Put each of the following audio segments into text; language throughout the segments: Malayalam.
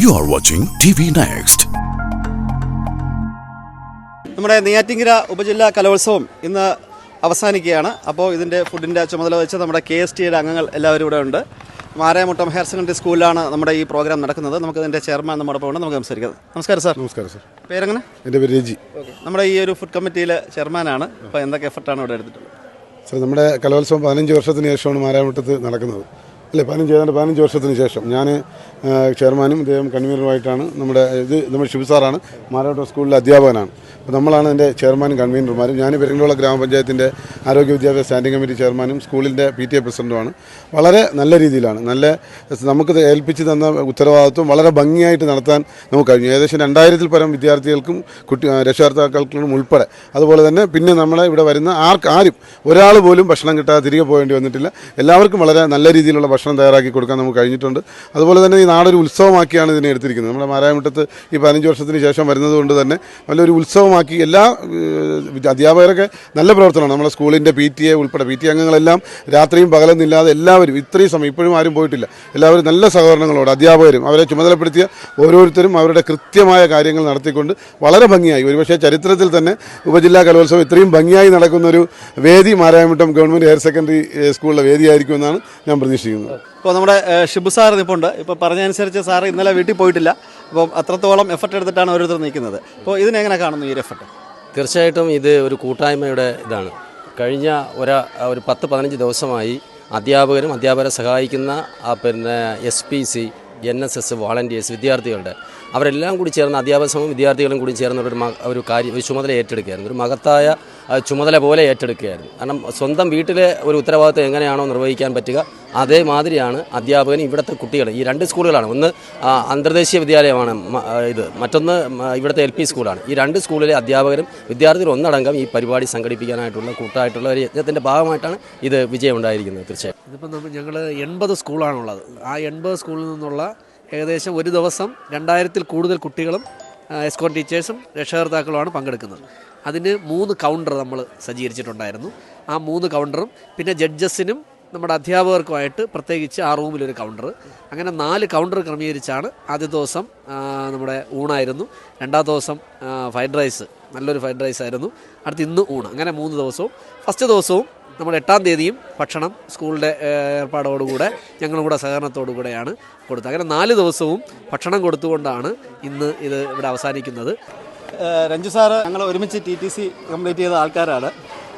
You watching T V next നമ്മുടെ നെയ്യാറ്റിങ്കര ഉപജില്ലാ കലോത്സവം ഇന്ന് അവസാനിക്കുകയാണ്. അപ്പോൾ ഇതിന്റെ ഫുഡിന്റെ ചുമതല വെച്ച് നമ്മുടെ കെ എസ് ടിയുടെ അംഗങ്ങൾ എല്ലാവരും ഇവിടെ ഉണ്ട്. മാരായമുട്ടം ഹയർ സെക്കൻഡറി സ്കൂളിലാണ് നമ്മുടെ ഈ പ്രോഗ്രാം നടക്കുന്നത്. നമുക്ക് ഇതിന്റെ ചെയർമാൻ നമ്മുടെ ഒപ്പം ഉണ്ട്. നമുക്ക് സംസാരിക്കാം. നമസ്കാരം സാർ. നമസ്കാരം സാർ. പേരെങ്ങനെ? എന്റെ പേര് രജി. നമ്മുടെ ഈ ഒരു ഫുഡ് കമ്മിറ്റിയിലെ ചെയർമാനാണ്. അപ്പോൾ എന്തൊക്കെ എഫർട്ടാണ് ഇവിടെ എടുത്തിട്ടുള്ളത്? സാർ നമ്മുടെ കലോത്സവം പതിനഞ്ച് വർഷത്തിന് ശേഷമാണ് മാരായമുട്ടത്ത് നടക്കുന്നത്. അല്ലേ പതിനഞ്ച് ഏതാണ്ട് പതിനഞ്ച് വർഷത്തിന് ശേഷം ഞാൻ ചെയർമാനും ഇദ്ദേഹം കൺവീനറുമായിട്ടാണ് നമ്മുടെ ഇത് നമ്മുടെ ശിവ സാറാണ് മാരാമട്ടം സ്കൂളിലെ അധ്യാപകനാണ്. അപ്പോൾ നമ്മളാണ് എന്റെ ചെയർമാനും കൺവീനർമാരും ഞാൻ പെരുങ്ങളുള്ള ഗ്രാമപഞ്ചായത്തിന്റെ ആരോഗ്യ വിദ്യാഭ്യാസ സ്റ്റാൻഡിംഗ് കമ്മിറ്റി ചെയർമാനും സ്കൂളിന്റെ പി ടി എ പ്രസിഡന്റുമാണ് വളരെ നല്ല രീതിയിലാണ്. നല്ല നമുക്ക് ഏൽപ്പിച്ച് തന്ന ഉത്തരവാദിത്വം വളരെ ഭംഗിയായിട്ട് നടത്താൻ നമുക്ക് കഴിഞ്ഞു. ഏകദേശം രണ്ടായിരത്തിൽ പരം വിദ്യാർത്ഥികൾക്കും കുട്ടി രക്ഷകർത്താക്കൾക്കും ഉൾപ്പെടെ. അതുപോലെ തന്നെ പിന്നെ നമ്മളെ ഇവിടെ വരുന്ന ആർക്ക് ആരും ഒരാൾ പോലും ഭക്ഷണം കിട്ടാതെ തിരികെ പോകേണ്ടി വന്നിട്ടില്ല. എല്ലാവർക്കും വളരെ നല്ല രീതിയിലുള്ള ഭക്ഷണം തയ്യാറാക്കി കൊടുക്കാൻ നമുക്ക് കഴിഞ്ഞിട്ടുണ്ട്. അതുപോലെ തന്നെ ഈ നാടൊരു ഉത്സവമാക്കിയാണ് ഇതിനെ എടുത്തിരിക്കുന്നത്. നമ്മുടെ മാരായമുട്ടത്ത് ഈ പതിനഞ്ച് വർഷത്തിന് ശേഷം വരുന്നത് കൊണ്ട് തന്നെ നല്ലൊരു ഉത്സവമാക്കി എല്ലാ അധ്യാപകരൊക്കെ നല്ല പ്രവർത്തനമാണ്. നമ്മുടെ സ്കൂളിന്റെ പി ടി എ ഉൾപ്പെടെ പി ടി അംഗങ്ങളെല്ലാം രാത്രിയും പകലെന്നില്ലാതെ എല്ലാവരും ഇത്രയും സമയം ഇപ്പോഴും ആരും പോയിട്ടില്ല. എല്ലാവരും നല്ല സഹകരണങ്ങളോട് അധ്യാപകരും അവരെ ചുമതലപ്പെടുത്തിയ ഓരോരുത്തരും അവരുടെ കൃത്യമായ കാര്യങ്ങൾ നടത്തിക്കൊണ്ട് വളരെ ഭംഗിയായി. ഒരുപക്ഷെ ചരിത്രത്തിൽ തന്നെ ഉപജില്ലാ കലോത്സവം ഇത്രയും ഭംഗിയായി നടക്കുന്നൊരു വേദി മാരായമുട്ടം ഗവൺമെന്റ് ഹയർ സെക്കൻഡറി സ്കൂളിലെ വേദിയായിരിക്കുമെന്നാണ് ഞാൻ പ്രതീക്ഷിക്കുന്നത് ഇപ്പോൾ നമ്മുടെ ഷിബു സാർ ഇപ്പോൾ ഉണ്ട്. ഇപ്പോൾ പറഞ്ഞതനുസരിച്ച് സാർ ഇന്നലെ വീട്ടിൽ പോയിട്ടില്ല. അപ്പോൾ അത്രത്തോളം എഫർട്ട് എടുത്തിട്ടാണ് ഓരോരുത്തർ നിൽക്കുന്നത്. അപ്പോൾ ഇതിനെങ്ങനെ കാണുന്നു ഈ ഒരു എഫർട്ട് തീർച്ചയായിട്ടും ഇത് ഒരു കൂട്ടായ്മയുടെ ഇതാണ്. കഴിഞ്ഞ ഒരാ ഒരു പത്ത് പതിനഞ്ച് ദിവസമായി അധ്യാപകരും അധ്യാപകരെ സഹായിക്കുന്ന പിന്നെ S P C N S S volunteers വിദ്യാർത്ഥികളുടെ അവരെല്ലാം കൂടി ചേർന്ന് അധ്യാപക സംഘം വിദ്യാർത്ഥികളും കൂടി ചേർന്ന് ഒരു ഒരു കാര്യം ഒരു ചുമതല ഏറ്റെടുക്കുകയായിരുന്നു. ഒരു മഹത്തായ ചുമതല പോലെ ഏറ്റെടുക്കുകയായിരുന്നു. കാരണം സ്വന്തം വീട്ടിലെ ഒരു ഉത്തരവാദിത്വം എങ്ങനെയാണോ നിർവഹിക്കാൻ പറ്റുക അതേമാതിരിയാണ് അധ്യാപകൻ ഇവിടുത്തെ കുട്ടികൾ ഈ രണ്ട് സ്കൂളുകളാണ്. ഒന്ന് അന്തർദേശീയ വിദ്യാലയമാണ് ഇത്. മറ്റൊന്ന് ഇവിടുത്തെ എൽ പി സ്കൂളാണ്. ഈ രണ്ട് സ്കൂളിലെ അധ്യാപകരും വിദ്യാർത്ഥികളും ഒന്നടങ്കം ഈ പരിപാടി സംഘടിപ്പിക്കാനായിട്ടുള്ള കൂട്ടായിട്ടുള്ള ഒരു യജ്ഞത്തിന്റെ ഭാഗമായിട്ടാണ് ഇത് വിജയമുണ്ടായിരിക്കുന്നത് തീർച്ചയായും ഇതിപ്പോൾ നമ്മൾ ഞങ്ങൾ എൺപത് സ്കൂളാണുള്ളത്. ആ എൺപത് സ്കൂളിൽ നിന്നുള്ള ഏകദേശം ഒരു ദിവസം രണ്ടായിരത്തിൽ കൂടുതൽ കുട്ടികളും എസ്കോൺ ടീച്ചേഴ്സും രക്ഷകർത്താക്കളുമാണ് പങ്കെടുക്കുന്നത്. അതിന് മൂന്ന് കൗണ്ടർ നമ്മൾ സജ്ജീകരിച്ചിട്ടുണ്ടായിരുന്നു. ആ മൂന്ന് കൗണ്ടറും പിന്നെ ജഡ്ജസിനും നമ്മുടെ അധ്യാപകർക്കുമായിട്ട് പ്രത്യേകിച്ച് ആ റൂമിലൊരു കൗണ്ടർ അങ്ങനെ നാല് കൗണ്ടർ ക്രമീകരിച്ചാണ് ആദ്യ ദിവസം നമ്മുടെ ഊണായിരുന്നു. രണ്ടാമത്തെ ദിവസം ഫ്രൈഡ് റൈസ് നല്ലൊരു ഫ്രൈഡ് റൈസ് ആയിരുന്നു. അടുത്ത് ഇന്ന് ഊണ്. അങ്ങനെ മൂന്ന് ദിവസവും. ഫസ്റ്റ് ദിവസവും നമ്മൾ എട്ടാം തീയതിയും ഭക്ഷണം സ്കൂളിന്റെ ഏർപ്പാടോടുകൂടെ ഞങ്ങളും കൂടെ സഹകരണത്തോടു കൂടെയാണ് കൊടുത്തത്. അങ്ങനെ നാല് ദിവസവും ഭക്ഷണം കൊടുത്തുകൊണ്ടാണ് ഇന്ന് ഇത് ഇവിടെ അവസാനിക്കുന്നത്. രഞ്ജു സാറ് ഞങ്ങൾ ഒരുമിച്ച് ടി ടി സി കംപ്ലീറ്റ് ചെയ്ത ആൾക്കാരാണ്.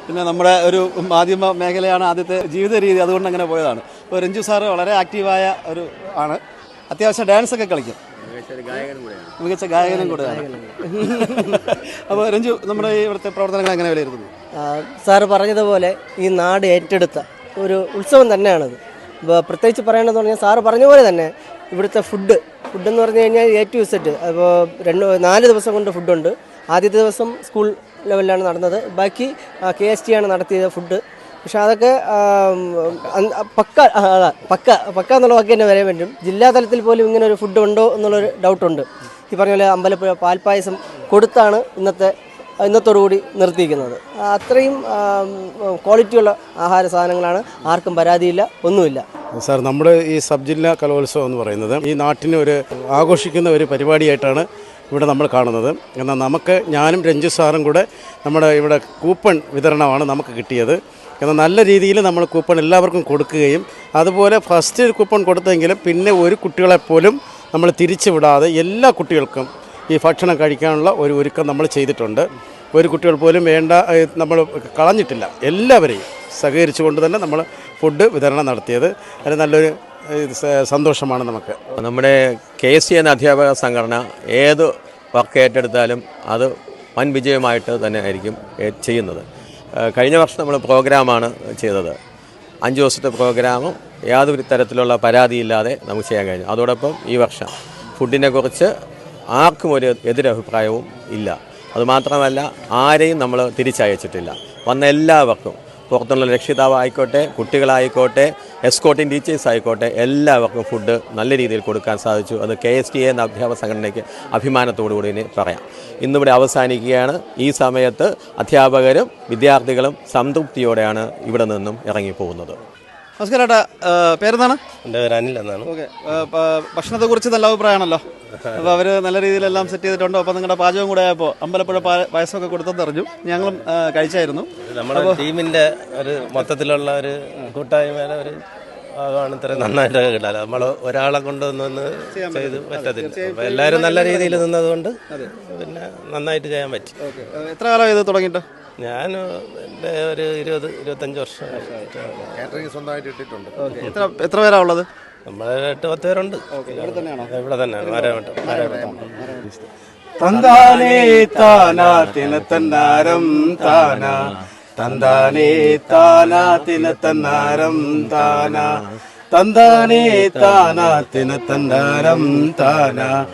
പിന്നെ നമ്മുടെ ഒരു മാധ്യമ മേഖലയാണ് ആദ്യത്തെ ജീവിത രീതി അതുകൊണ്ട് അങ്ങനെ പോയതാണ്. അപ്പോൾ രഞ്ജു സാറ് വളരെ ആക്റ്റീവായ ഒരു ആണ്. അത്യാവശ്യം ഡാൻസ് ഒക്കെ കളിക്കും. മികച്ച ഗായകനും കൂടെയാണ്. അപ്പോൾ രഞ്ജു നമ്മുടെ ഇവിടുത്തെ പ്രവർത്തനങ്ങൾ എങ്ങനെ വിലയിരുത്തുന്നു? സാറ് പറഞ്ഞതുപോലെ ഈ നാട് ഏറ്റെടുത്ത ഒരു ഉത്സവം തന്നെയാണത്. പ്രത്യേകിച്ച് പറയേണ്ടതെന്ന് പറഞ്ഞാൽ സാറ് പറഞ്ഞ പോലെ തന്നെ ഇവിടുത്തെ ഫുഡ് ഫുഡ് എന്ന് പറഞ്ഞു കഴിഞ്ഞാൽ എ ടു സെറ്റ് അപ്പോൾ രണ്ട് നാല് ദിവസം കൊണ്ട് ഫുഡുണ്ട്. ആദ്യത്തെ ദിവസം സ്കൂൾ ലെവലിലാണ് നടന്നത്. ബാക്കി കെ എസ് ടി ആണ് നടത്തിയത് ഫുഡ്. പക്ഷെ അതൊക്കെ പക്ക പക്ക പക്ക എന്നുള്ള വാക്ക് തന്നെ വരാൻ പറ്റും. ജില്ലാ തലത്തിൽ പോലും ഇങ്ങനെ ഒരു ഫുഡ് ഉണ്ടോ എന്നുള്ളൊരു ഡൗട്ടുണ്ട്. ഈ പറഞ്ഞ പോലെ അമ്പലപ്പുഴ പാൽപ്പായസം കൊടുത്താണ് ഇന്നത്തെ ഇന്നത്തോടുകൂടി നിർത്തിയിരിക്കുന്നത്. അത്രയും ക്വാളിറ്റിയുള്ള ആഹാര സാധനങ്ങളാണ്. ആർക്കും പരാതിയില്ല ഒന്നുമില്ല. സാർ നമ്മുടെ ഈ സബ് ജില്ലാ കലോത്സവം എന്ന് പറയുന്നത് ഈ നാട്ടിന് ഒരു ആഘോഷിക്കുന്ന ഒരു പരിപാടിയായിട്ടാണ് ഇവിടെ നമ്മൾ കാണുന്നത്. എന്നാൽ നമുക്ക് ഞാനും രഞ്ജു സാറും കൂടെ നമ്മുടെ ഇവിടെ കൂപ്പൺ വിതരണമാണ് നമുക്ക് കിട്ടിയത്. എന്നാൽ നല്ല രീതിയിൽ നമ്മൾ കൂപ്പൺ എല്ലാവർക്കും കൊടുക്കുകയും അതുപോലെ ഫസ്റ്റ് കൂപ്പൺ കൊടുത്തെങ്കിലും പിന്നെ ഒരു കുട്ടികളെപ്പോലും നമ്മൾ തിരിച്ചു വിടാതെ എല്ലാ കുട്ടികൾക്കും ഈ ഭക്ഷണം കഴിക്കാനുള്ള ഒരു ഒരുക്കം നമ്മൾ ചെയ്തിട്ടുണ്ട്. ഒരു കുട്ടികൾ പോലും വേണ്ട നമ്മൾ കളഞ്ഞിട്ടില്ല. എല്ലാവരെയും സഹകരിച്ചുകൊണ്ട് തന്നെ നമ്മൾ ഫുഡ് വിതരണം നടത്തിയത്. അത് നല്ലൊരു സന്തോഷമാണ് നമുക്ക്. നമ്മുടെ കെ സി എന്ന അധ്യാപക സംഘടന ഏത് വർക്ക് ഏറ്റെടുത്താലും അത് വൻ വിജയമായിട്ട് തന്നെ ആയിരിക്കും ചെയ്യുന്നത്. കഴിഞ്ഞ വർഷം നമ്മൾ പ്രോഗ്രാമാണ് ചെയ്തത്. അഞ്ച് ദിവസത്തെ പ്രോഗ്രാമും യാതൊരു തരത്തിലുള്ള പരാതിയില്ലാതെ നമുക്ക് ചെയ്യാൻ കഴിഞ്ഞു. അതോടൊപ്പം ഈ വർഷം ഫുഡിനെ കുറിച്ച് ആർക്കും ഒരു എതിരഭിപ്രായവും ഇല്ല. അതുമാത്രമല്ല ആരെയും നമ്മൾ തിരിച്ചയച്ചിട്ടില്ല. വന്ന എല്ലാവർക്കും പുറത്തുള്ള രക്ഷിതാവ് ആയിക്കോട്ടെ കുട്ടികളായിക്കോട്ടെ എസ്കോട്ടിംഗ് ടീച്ചേഴ്സ് ആയിക്കോട്ടെ എല്ലാവർക്കും ഫുഡ് നല്ല രീതിയിൽ കൊടുക്കാൻ സാധിച്ചു. അത് കെ എസ് ടി എ എന്ന അധ്യാപക സംഘടനയ്ക്ക് അഭിമാനത്തോടു കൂടി ഇനി പറയാം. ഇന്നിവിടെ അവസാനിക്കുകയാണ്. ഈ സമയത്ത് അധ്യാപകരും വിദ്യാർത്ഥികളും സംതൃപ്തിയോടെയാണ് ഇവിടെ നിന്നും ഇറങ്ങിപ്പോകുന്നത്. നമസ്കാരം ഏട്ടാ പേരെന്താണ്? എന്റെ പേര് അനിൽ എന്നാണ്. ഓക്കെ. ഭക്ഷണത്തെ കുറിച്ച് നല്ല അഭിപ്രായമാണല്ലോ. അപ്പോൾ അവർ നല്ല രീതിയിലെല്ലാം സെറ്റ് ചെയ്തിട്ടുണ്ട്. അപ്പോൾ നിങ്ങളുടെ പാചകം കൂടെ ആയപ്പോൾ അമ്പലപ്പുഴ പാ- പായസമൊക്കെ കൊടുത്തെന്ന് അറിഞ്ഞു. ഞങ്ങളും കഴിച്ചായിരുന്നു. നമ്മുടെ ടീമിന്റെ ഒരു മൊത്തത്തിലുള്ള ഒരു കൂട്ടായ്മയുടെ ഒരു ഭാഗമാണ് ഇത്ര നന്നായിട്ടൊക്കെ കിട്ടാറ്. നമ്മൾ ഒരാളെ കൊണ്ടുവന്ന് ചെയ്ത് പറ്റത്തില്ല. എല്ലാവരും നല്ല രീതിയിൽ നിന്നതുകൊണ്ട് പിന്നെ നന്നായിട്ട് ചെയ്യാൻ പറ്റി. എത്ര കാലം ഇത് തുടങ്ങിയിട്ട്? ഞാൻ എന്റെ ഒരു ഇരുപത് ഇരുപത്തഞ്ച് വർഷം ഓക്കെ. എത്ര എത്ര പേരാ ഉള്ളത്? നമ്മളെ എട്ട് പത്ത് പേരുണ്ട്. ഇവിടെ തന്നെയാണോ? ഇവിടെ തന്നെയാണ്? തന്താനേ താനാ തിനത്തന്നാരം താനാ. തന്താനേ താനാ തിനത്തന്നാരം താനാ. തന്താനേ താനാ തിനത്തന്നാരം താനാ.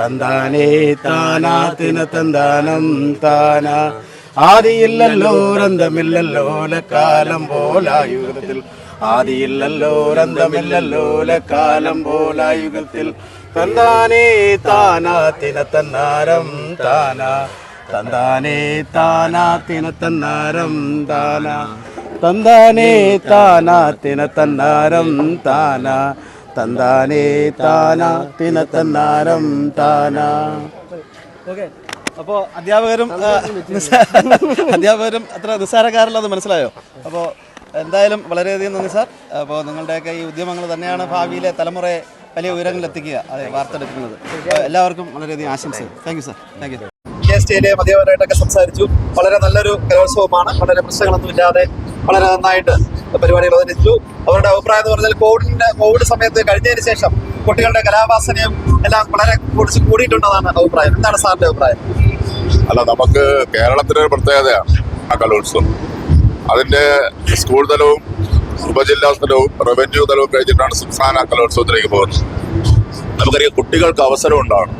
തന്താനേ താനാ തിനത്തന്താനം താനാ. ആദിയില്ലല്ലോ രന്തമില്ലല്ലോ കാലം പോലായുഗത്തിൽ ആദിയില്ലല്ലോ രന്തമില്ലല്ലോ കാലം പോലായുഗത്തിൽ തന്താനേ താനാ തിനത്തന്നാരം താന. തന്താനേ താനാ തിനത്തന്നാരം താന. തന്താനേ താനാ തിനത്തന്നാരം താന. തന്താനേ താനാ തിനത്തന്നാരം താന. ഓക്കെ. അപ്പോൾ അധ്യാപകരും അധ്യാപകരും അത്ര നിസ്സാരക്കാരല്ലോ മനസ്സിലായോ? അപ്പോൾ എന്തായാലും വളരെയധികം നന്ദി സാർ. അപ്പോൾ നിങ്ങളുടെയൊക്കെ ഈ ഉദ്യമങ്ങൾ തന്നെയാണ് ഭാവിയിലെ തലമുറയെ വലിയ ഉയരങ്ങളിൽ എത്തിക്കുക അതെ വാർത്തെടുക്കുന്നത്. എല്ലാവർക്കും വളരെയധികം ആശംസകൾ. Thank you sir thank you K S ടിയിലെ അധ്യാപകരായിട്ടൊക്കെ സംസാരിച്ചു. വളരെ നല്ലൊരു കലോത്സവമാണ്. വളരെ പ്രശ്നങ്ങളൊന്നും ഇല്ലാതെ വളരെ നന്നായിട്ട് പരിപാടികൾ അവതരിച്ചു അവരുടെ അഭിപ്രായം എന്ന് പറഞ്ഞാൽ കോവിഡിന്റെ കോവിഡ് സമയത്ത് കഴിഞ്ഞതിന് ശേഷം കുട്ടികളുടെ കലാവാസനയും എല്ലാം വളരെ കുറച്ച് കൂടിയിട്ടുണ്ടെന്നാണ് അഭിപ്രായം. എന്താണ് സാറിന്റെ അഭിപ്രായം? അല്ല നമുക്ക് കേരളത്തിന്റെ ഒരു പ്രത്യേകതയാണ് ആ കലോത്സവം. അതിന്റെ സ്കൂൾ തലവും ഉപജില്ലാ തലവും റവന്യൂ തലവും കഴിഞ്ഞിട്ടാണ് സംസ്ഥാന കലോത്സവത്തിലേക്ക് പോകുന്നത്. നമുക്കറിയാം കുട്ടികൾക്ക് അവസരം ഉണ്ടാവണം.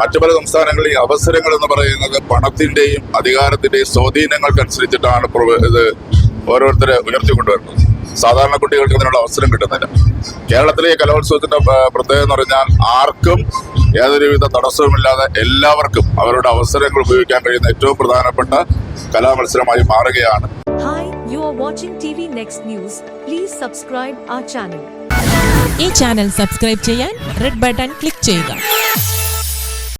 മറ്റു പല സംസ്ഥാനങ്ങളിൽ ഈ അവസരങ്ങൾ എന്ന് പറയുന്നത് പണത്തിന്റെയും അധികാരത്തിന്റെയും സ്വാധീനങ്ങൾക്കനുസരിച്ചിട്ടാണ് ഇത് ഓരോരുത്തരെ ഉയർത്തിക്കൊണ്ടുവരുന്നത്. സാധാരണ കുട്ടികൾക്ക് അതിനുള്ള അവസരം കിട്ടുന്നില്ല കേരളത്തിലെ ഈ കലോത്സവത്തിന്റെ പ്രത്യേകത എന്ന് പറഞ്ഞാൽ ആർക്കും യാതൊരുവിധ തടസ്സവുമില്ലാതെ എല്ലാവർക്കും അവരുടെ അവസരങ്ങൾ ഉപയോഗിക്കാൻ കഴിയുന്ന ഏറ്റവും പ്രധാനപ്പെട്ട കലാമത്സരമായി മാറുകയാണ് Hi, you are watching TV Next News. Please subscribe our channel. ഈ ചാനൽ സബ്സ്ക്രൈബ് ചെയ്യാൻ റെഡ് ബട്ടൺ ക്ലിക്ക് ചെയ്യുക